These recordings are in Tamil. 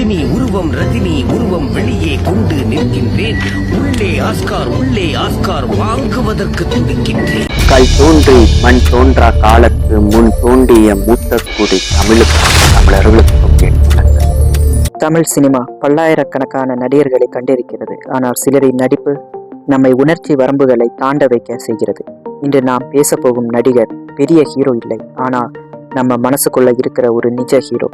ரஜினி உருவம் ரஜினி உருவம் வெளியே கொண்டு நிற்கின்றேன். உள்ளே ஆஸ்கார் உள்ளே ஆஸ்கார் வாங்குவதற்கு துடிக்கின்றேன். கல் தோன்றி மண் தோன்றா காலத்து முன் தோண்டிய மூத்த குடி தமிழுக்கும் தமிழர்களுக்கும். தமிழ் சினிமா பல்லாயிரக்கணக்கான நடிகர்களை கண்டிருக்கிறது. ஆனால் சிலரின் நடிப்பு நம்மை உணர்ச்சி வரம்புகளை தாண்ட வைக்க செய்கிறது. இன்று நாம் பேசப்போகும் நடிகர் பெரிய ஹீரோ இல்லை. ஆனால் நம்ம மனசுக்குள்ள இருக்கிற ஒரு நிஜ ஹீரோ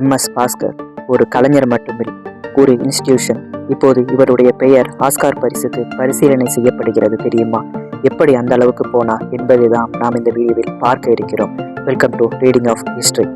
எம் எஸ் பாஸ்கர். ஒரு கலைஞர் மட்டுமில்லை ஒரு இன்ஸ்டிடியூஷன் இப்போது இவருடைய பெயர் ஆஸ்கார் பரிசுக்கு பரிசீலனை செய்யப்படுகிறது தெரியுமா? எப்படி அந்த அளவுக்கு போனா என்பதை தான் நாம் இந்த வீடியோவில் பார்க்க இருக்கிறோம். Welcome to reading of history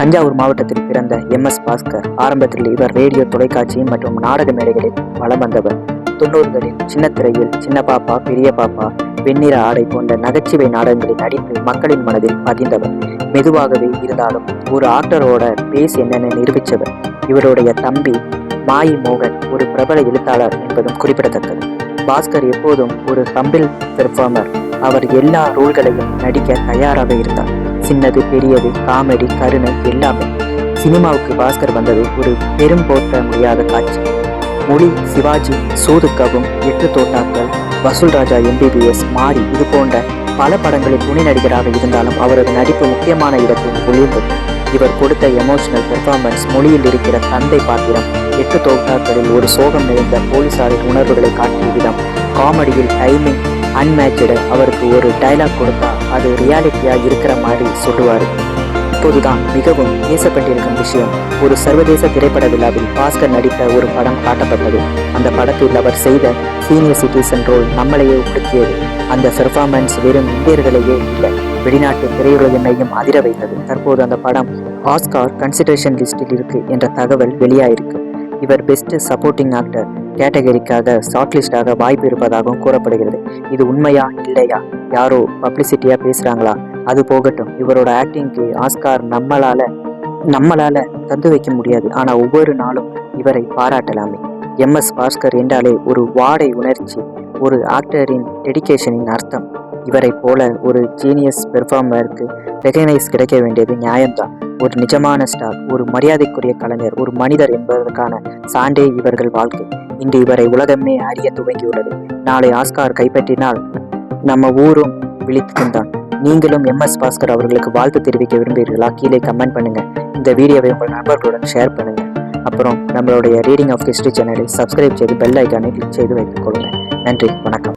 Thanjavur மாவட்டத்தில் பிறந்த எம் எஸ் பாஸ்கர் ஆரம்பத்தில் இவர் ரேடியோ தொலைக்காட்சி மற்றும் நாடக மேடைகளில் வலம் வந்தவர். தொண்ணூறுகளில் சின்ன திரையில் சின்ன பாப்பா பெரிய பாப்பா வெண்ணிற ஆடை போன்ற நகைச்சுவை நாடகங்களில் நடித்து மக்களின் மனதில் பதிந்தவர் மெதுவாகவே இருந்தாலும் ஒரு ஆக்டரோட பேஸ் என்னென்னு நிரூபித்தவர். இவருடைய தம்பி மாயி மோகன் ஒரு பிரபல எழுத்தாளர் என்பதும் குறிப்பிடத்தக்கது. பாஸ்கர் எப்போதும் ஒரு ஹம்பிள் பெர்ஃபார்மர் அவர் எல்லா ரோல்களையும் நடிக்க தயாராக இருந்தார். சின்னது பெரியது காமெடி கருணை எல்லாமே. சினிமாவுக்கு பாஸ்கர் வந்தது ஒரு பெரும் போற்ற முடியாத காட்சி. மொழி சிவாஜி சூது கவும் எட்டு தோட்டாக்கள் வசூல் ராஜா எம்பிபிஎஸ் மாரி இது போன்ற பல படங்களில் துணை நடிகராக இருந்தாலும் அவரது நடிப்பு முக்கியமான இடத்தில் ஒளிர்ந்தது. இவர் கொடுத்த எமோஷனல் பெர்ஃபார்மன்ஸ் மொழியில் இருக்கிற தந்தை பாத்திரம் எட்டு தோட்டாக்களில் ஒரு சோகம் நிறைந்த போலீசாரின் உணர்வுகளை காட்டிய விதம். காமெடியில் டைமிங் அன்மேட்சடு அவருக்கு ஒரு டைலாக் கொடுத்தா அது ரியாலிட்டியா இருக்கிற மாதிரி சொல்லுவார். இப்போதுதான் மிகவும் பேசப்பட்டிருக்கும் விஷயம். ஒரு சர்வதேச திரைப்பட விழாவில் பாஸ்கர் நடித்த ஒரு படம் காட்டப்பட்டது. அந்த படத்தில் அவர் செய்த சீனியர் சிட்டிசன் ரோல் நம்மளையே உடுக்கியது அந்த பெர்ஃபார்மன்ஸ் வெறும் இந்தியர்களையே இல்லை வெளிநாட்டு திரையுலகினையும் அதிர வைத்தது. தற்போது அந்த படம் ஆஸ்கார் கன்சிடரேஷன் லிஸ்டில் இருக்கு என்ற தகவல் வெளியாயிருக்கு. இவர் பெஸ்ட் சப்போர்ட்டிங் ஆக்டர் கேட்டகரிக்காக ஷார்ட்லிஸ்டாக வாய்ப்பு இருப்பதாகவும் கூறப்படுகிறது. இது உண்மையா இல்லையா? யாரோ பப்ளிசிட்டியா பேசுறாங்களா? அது போகட்டும். இவரோட ஆக்டிங்க்கு ஆஸ்கார் நம்மளால நம்மளால தந்து வைக்க முடியாது. ஆனா ஒவ்வொரு நாளும் இவரை பாராட்டலாமே. எம் எஸ் பாஸ்கர் என்றாலே ஒரு வாடை உணர்ச்சி ஒரு ஆக்டரின் டெடிகேஷனின் அர்த்தம். இவரை போல ஒரு ஜீனியஸ் பெர்ஃபார்மருக்கு ரெகனைஸ் கிடைக்க வேண்டியது நியாயம்தான். ஒரு நிஜமான ஸ்டார் ஒரு மரியாதைக்குரிய கலைஞர் ஒரு மனிதர் என்பதற்கான சான்றே இவர்கள் வாழ்க்கை. இன்று இவரை உலகமே அறிய துவங்கியுள்ளது. நாளை ஆஸ்கார் கைப்பற்றினால் நம்ம ஊரும் விழித்துதான் நீங்களும் எம் எஸ் பாஸ்கர் அவர்களுக்கு வாழ்த்து தெரிவிக்க விரும்புகிறீர்களா? கீழே கமெண்ட் பண்ணுங்க. இந்த வீடியோவை உங்கள் நண்பர்களுடன் ஷேர் பண்ணுங்க. அப்புறம் நம்மளுடைய ரீடிங் ஆஃப் ஹிஸ்டரி சேனலை சப்ஸ்கிரைப் செய்து பெல் ஐக்கானை கிளிக் செய்து வைத்துக் கொள்ளுங்கள் நன்றி. வணக்கம்.